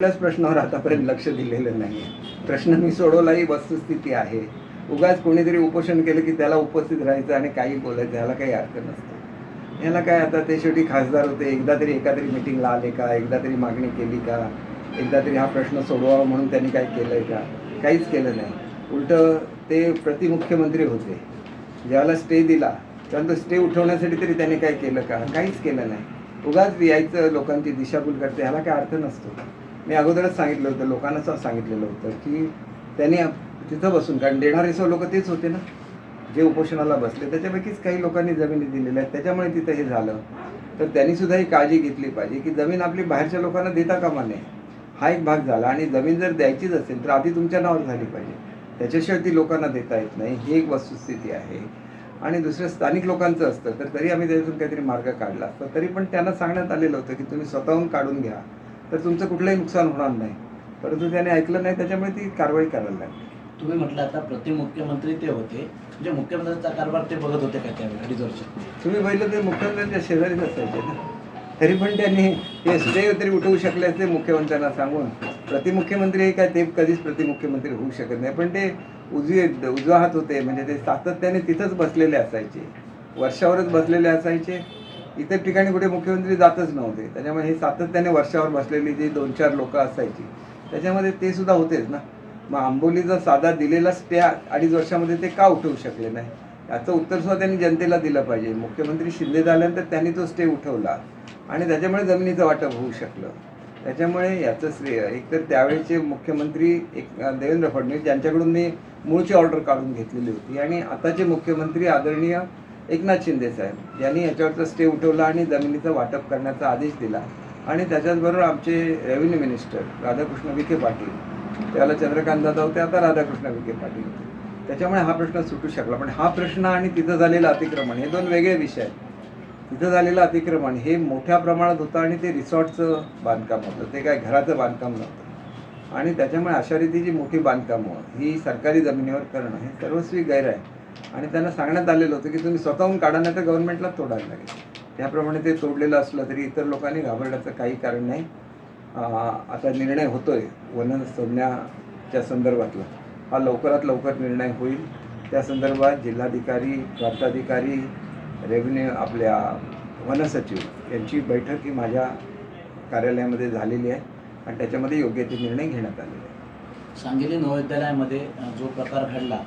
कुठल्याच प्रश्नावर आतापर्यंत लक्ष दिलेलं नाही प्रश्न मी सोडवला ही वस्तुस्थिती आहे. उगाच कोणीतरी उपोषण केलं की त्याला उपस्थित राहायचं आणि काही बोलायचं ह्याला काही अर्थ नसतो. ह्याला काय आता ते शेवटी खासदार होते एकदा तरी एका तरी मिटिंगला आले का एकदा तरी मागणी केली का एकदा तरी हा प्रश्न सोडवावा म्हणून त्यांनी काय केलं आहे का? काहीच केलं नाही. उलटं ते प्रतिमुख्यमंत्री होते. ज्याला स्टे दिला तेव्हा तो स्टे उठवण्यासाठी तरी त्यांनी काय केलं का? काहीच केलं नाही. उगाच यायचं लोकांची दिशाभूल करते ह्याला काय अर्थ नसतो. मी अगोदरच सांगितलं होतं लोकांनाच सांगितलेलं होतं की त्यांनी तिथं बसून कारण देणारे सो लोक तेच होते ना. जे उपोषणाला बसले त्याच्यापैकीच काही लोकांनी जमिनी दिलेल्या आहेत त्याच्यामुळे तिथं हे झालं. तर त्यांनी सुद्धा ही काळजी घेतली पाहिजे की जमीन आपली बाहेरच्या लोकांना देता कामा नये. हा एक भाग झाला आणि जमीन जर द्यायचीच असेल तर आधी तुमच्या नावावर झाली पाहिजे. त्याच्याशिवाय ती लोकांना देता येत नाही. ही एक वस्तुस्थिती आहे. आणि दुसरं स्थानिक लोकांचं असतं तर तरी आम्ही त्याच्यातून काहीतरी मार्ग काढला असता. तरी पण त्यांना सांगण्यात आलेलं होतं की तुम्ही स्वतःहून काढून घ्या. तर तुमचं कुठलंही नुकसान होणार नाही. परंतु त्याने ऐकलं नाही त्याच्यामुळे ती कारवाई करायला लागली. तुम्ही म्हटलं आता प्रतिमुख्यमंत्री ते होते. म्हणजे मुख्यमंत्र्यांचा कारभार ते बघत होते का त्यावेळी अडीच वर्ष तुम्ही पाहिलं ते मुख्यमंत्र्यांच्या शेजारीच असायचे ना. तरी पण त्यांनी हे स्टे तरी उठवू शकले असते मुख्यमंत्र्यांना सांगून. प्रतिमुख्यमंत्री हे काय ते कधीच प्रतिमुख्यमंत्री होऊ शकत नाही. पण ते उजवे उजवा हात होते. म्हणजे ते सातत्याने तिथंच बसलेले असायचे. वर्षावरच बसलेले असायचे. इतर ठिकाणी कुठे मुख्यमंत्री जातच नव्हते. त्याच्यामुळे हे सातत्याने वर्षावर बसलेली जी दोन चार लोक असायची त्याच्यामध्ये ते सुद्धा होतेच ना. मग आंबोलीचा साधा दिलेला स्टे अडीच वर्षामध्ये ते का उठवू शकले नाही? याचं उत्तर सुद्धा त्यांनी जनतेला दिलं पाहिजे. मुख्यमंत्री शिंदे झाल्यानंतर त्यांनी तो स्टे उठवला आणि त्याच्यामुळे जमिनीचं वाटप होऊ शकलं. त्याच्यामुळे याचं श्रेय एकतर त्यावेळेचे मुख्यमंत्री एक देवेंद्र फडणवीस ज्यांच्याकडून मी मूळची ऑर्डर काढून घेतलेली होती आणि आताचे मुख्यमंत्री आदरणीय एकनाथ शिंदे साहेब यांनी याच्यावरचा स्टे उठवला आणि जमिनीचं वाटप करण्याचा आदेश दिला. आणि त्याच्याचबरोबर आमचे रेव्हेन्यू मिनिस्टर राधाकृष्ण विखे पाटील त्याला चंद्रकांत दादा होते आता राधाकृष्ण विखे पाटील होते. त्याच्यामुळे हा प्रश्न सुटू शकला. पण हा प्रश्न आणि तिथं झालेलं अतिक्रमण हे दोन वेगळे विषय आहेत. तिथं झालेलं अतिक्रमण हे मोठ्या प्रमाणात होतं आणि ते रिसॉर्टचं बांधकाम होतं. ते काय घराचं बांधकाम नव्हतं. आणि त्याच्यामुळे अशा रीतीची मोठी बांधकामं ही सरकारी जमिनीवर करणं हे सर्वस्वी गैर आहे. आणि त्यांना सांगण्यात आलेलं होतं की तुम्ही स्वतःहून काढा नाही तर गव्हर्नमेंटला तोडायला लागेल. त्याप्रमाणे ते तोडलेलं असलं तरी इतर लोकांनी घाबरण्याचं काही कारण नाही. आता निर्णय होतोय वन सोडण्याच्या संदर्भातला. हा लवकरात लवकर निर्णय होईल. त्या संदर्भात जिल्हाधिकारी प्रांताधिकारी रेव्हेन्यू आपल्या वनसचिव यांची बैठक ही माझ्या कार्यालयामध्ये झालेली आहे आणि त्याच्यामध्ये योग्य ते निर्णय घेण्यात आलेले आहे सांगली महाविद्यालयामध्ये जो प्रकार घडला